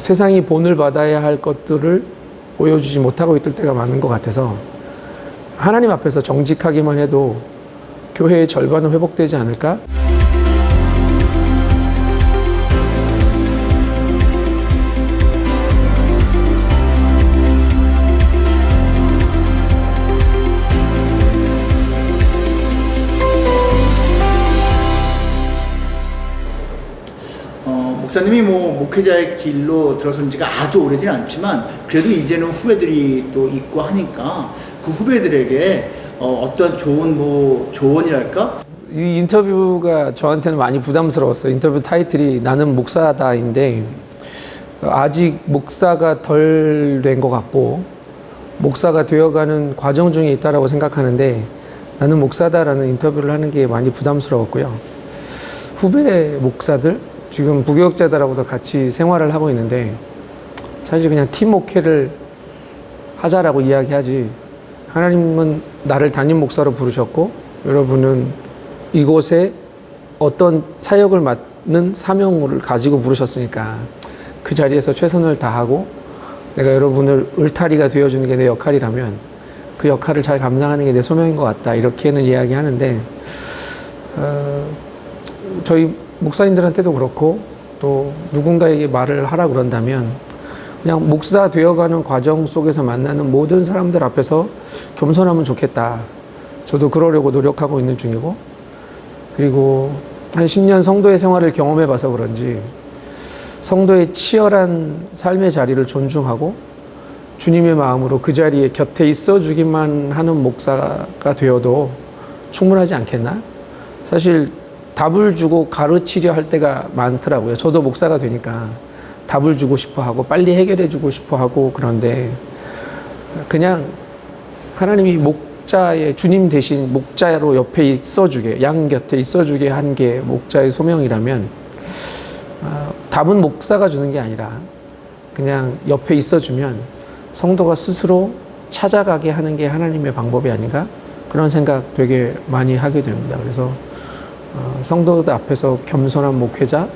세상이 본을 받아야 할 것들을 보여주지 못하고 있을 때가 많은 것 같아서 하나님 앞에서 정직하기만 해도 교회의 절반은 회복되지 않을까? 목사님이 뭐 목회자의 길로 들어선 지가 아주 오래진 않지만 그래도 이제는 후배들이 또 있고 하니까 그 후배들에게 어, 어떤 좋은 뭐 조언이랄까 이 인터뷰가 저한테는 많이 부담스러웠어요. 인터뷰 타이틀이 나는 목사다인데 아직 목사가 덜 된 것 같고 목사가 되어가는 과정 중에 있다라고 생각하는데 나는 목사다라는 인터뷰를 하는 게 많이 부담스러웠고요. 후배 목사들 지금 부교육자들하고도 같이 생활을 하고 있는데 사실 그냥 팀 목회를 하자라고 이야기하지. 하나님은 나를 담임 목사로 부르셨고 여러분은 이곳에 어떤 사역을 맡는 사명을 가지고 부르셨으니까 그 자리에서 최선을 다하고 내가 여러분을 울타리가 되어주는 게 내 역할이라면 그 역할을 잘 감당하는 게 내 소명인 것 같다. 이렇게는 이야기하는데 어, 저희 목사님들한테도 그렇고 또 누군가에게 말을 하라 그런다면 그냥 목사 되어가는 과정 속에서 만나는 모든 사람들 앞에서 겸손하면 좋겠다. 저도 그러려고 노력하고 있는 중이고 그리고 한 10년 성도의 생활을 경험해 봐서 그런지 성도의 치열한 삶의 자리를 존중하고 주님의 마음으로 그 자리에 곁에 있어 주기만 하는 목사가 되어도 충분하지 않겠나? 사실 답을 주고 가르치려 할 때가 많더라고요. 저도 목사가 되니까 답을 주고 싶어 하고 빨리 해결해 주고 싶어 하고 그런데 그냥 하나님이 목자의 주님 대신 목자로 옆에 있어주게 양 곁에 있어주게 한 게 목자의 소명이라면 아, 답은 목사가 주는 게 아니라 그냥 옆에 있어주면 성도가 스스로 찾아가게 하는 게 하나님의 방법이 아닌가 그런 생각 되게 많이 하게 됩니다. 그래서 어, 성도들 앞에서 겸손한 목회자,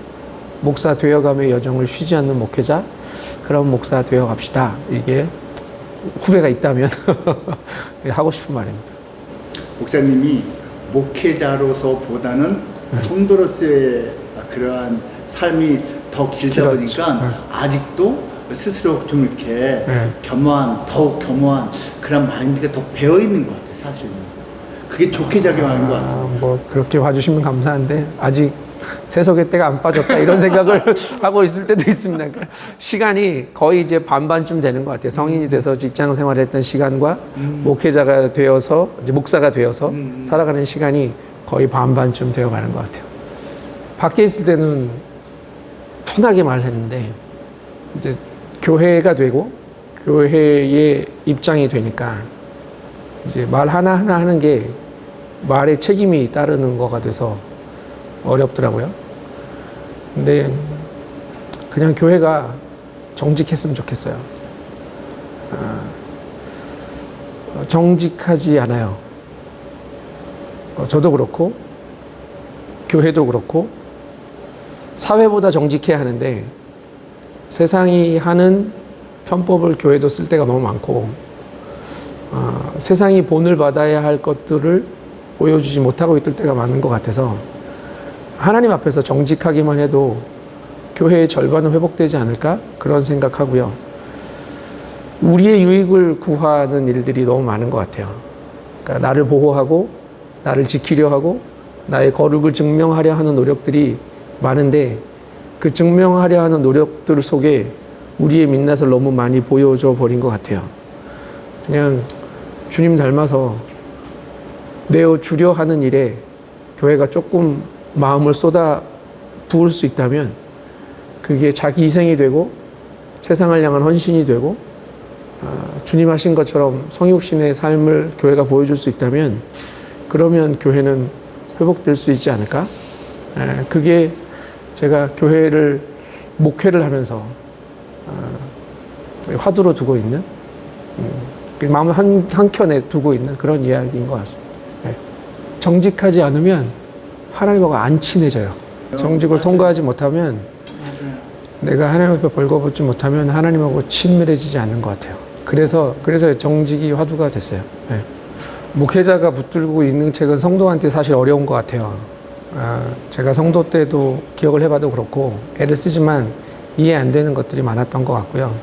목사 되어감의 여정을 쉬지 않는 목회자, 그런 목사 되어 갑시다. 이게 후배가 있다면 하고 싶은 말입니다. 목사님이 목회자로서보다는 성도로서의 그러한 삶이 더 길다 길었죠. 보니까 네. 아직도 스스로 좀 이렇게 네. 겸허한 더욱 겸허한 그런 마인드가 더 배어 있는 것 같아요 사실은 그게 좋게 작용하는 것 같습니다. 아, 뭐 그렇게 봐주시면 감사한데 아직 세속의 때가 안 빠졌다 이런 생각을 하고 있을 때도 있습니다. 그러니까 시간이 거의 이제 반반쯤 되는 것 같아요. 성인이 돼서 직장 생활했던 시간과 목회자가 되어서 이제 목사가 되어서 살아가는 시간이 거의 반반쯤 되어가는 것 같아요. 밖에 있을 때는 편하게 말했는데 이제 교회가 되고 교회의 입장이 되니까 이제 말 하나 하나 하는 게 말에 책임이 따르는 거가 돼서 어렵더라고요. 근데 그냥 교회가 정직했으면 좋겠어요. 아, 정직하지 않아요. 어, 저도 그렇고 교회도 그렇고 사회보다 정직해야 하는데 세상이 하는 편법을 교회도 쓸 때가 너무 많고 아, 세상이 본을 받아야 할 것들을 보여주지 못하고 있을 때가 많은 것 같아서 하나님 앞에서 정직하기만 해도 교회의 절반은 회복되지 않을까 그런 생각하고요. 우리의 유익을 구하는 일들이 너무 많은 것 같아요. 그러니까 나를 보호하고 나를 지키려 하고 나의 거룩을 증명하려 하는 노력들이 많은데 그 증명하려 하는 노력들 속에 우리의 민낯을 너무 많이 보여줘 버린 것 같아요. 그냥 주님 닮아서 내어 주려 하는 일에 교회가 조금 마음을 쏟아 부을 수 있다면 그게 자기 희생이 되고 세상을 향한 헌신이 되고 아, 주님 하신 것처럼 성육신의 삶을 교회가 보여줄 수 있다면 그러면 교회는 회복될 수 있지 않을까? 에, 그게 제가 교회를 목회를 하면서 아, 화두로 두고 있는 음, 마음 한, 한켠에 두고 있는 그런 이야기인 것 같습니다. 네. 정직하지 않으면 하나님하고 안 친해져요. 정직을 통과하지 못하면. 내가 하나님 앞에 벌거벗지 못하면 하나님하고 친밀해지지 않는 것 같아요. 그래서 그래서 정직이 화두가 됐어요. 예. 목회자가 붙들고 있는 책은 성도한테 사실 어려운 것 같아요. 아, 제가 성도 때도 기억을 해봐도 그렇고 애를 쓰지만 이해 안 되는 것들이 많았던 것 같고요.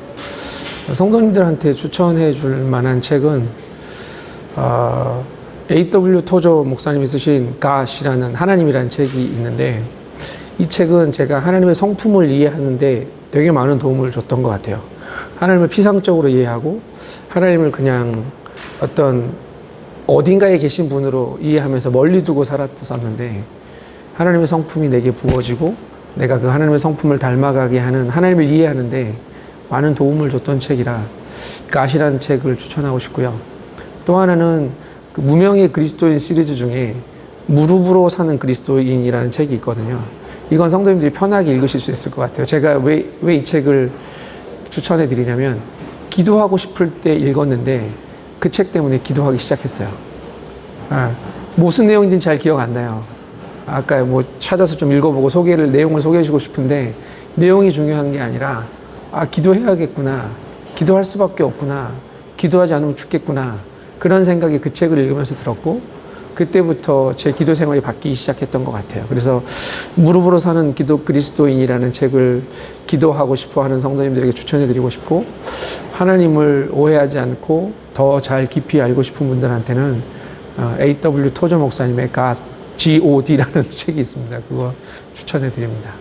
성도님들한테 추천해 줄 만한 책은 어, A.W. 토조 목사님이 쓰신 가시라는 하나님이라는 책이 있는데 이 책은 제가 하나님의 성품을 이해하는데 되게 많은 도움을 줬던 것 같아요. 하나님을 피상적으로 이해하고 하나님을 그냥 어떤 어딘가에 계신 분으로 이해하면서 멀리 두고 살았었는데 하나님의 성품이 내게 부어지고 내가 그 하나님의 성품을 닮아가게 하는 하나님을 이해하는데 많은 도움을 줬던 책이라 가시라는 책을 추천하고 싶고요. 또 하나는 그 무명의 그리스도인 시리즈 중에 무릎으로 사는 그리스도인이라는 책이 있거든요. 이건 성도님들이 편하게 읽으실 수 있을 것 같아요. 제가 왜 왜 이 책을 추천해 드리냐면 기도하고 싶을 때 읽었는데 그 책 때문에 기도하기 시작했어요. 아, 무슨 내용인지는 잘 기억 안 나요. 아까 뭐 찾아서 좀 읽어보고 소개를 내용을 소개해 주고 싶은데 내용이 중요한 게 아니라 아 기도해야겠구나, 기도할 수밖에 없구나, 기도하지 않으면 죽겠구나 그런 생각이 그 책을 읽으면서 들었고 그때부터 제 기도 생활이 바뀌기 시작했던 것 같아요. 그래서 무릎으로 사는 기도 그리스도인이라는 책을 기도하고 싶어 하는 성도님들에게 추천해 드리고 싶고 하나님을 오해하지 않고 더 잘 깊이 알고 싶은 분들한테는 어, A.W. 토저 목사님의 God, G.O.D라는 책이 있습니다. 그거 추천해 드립니다.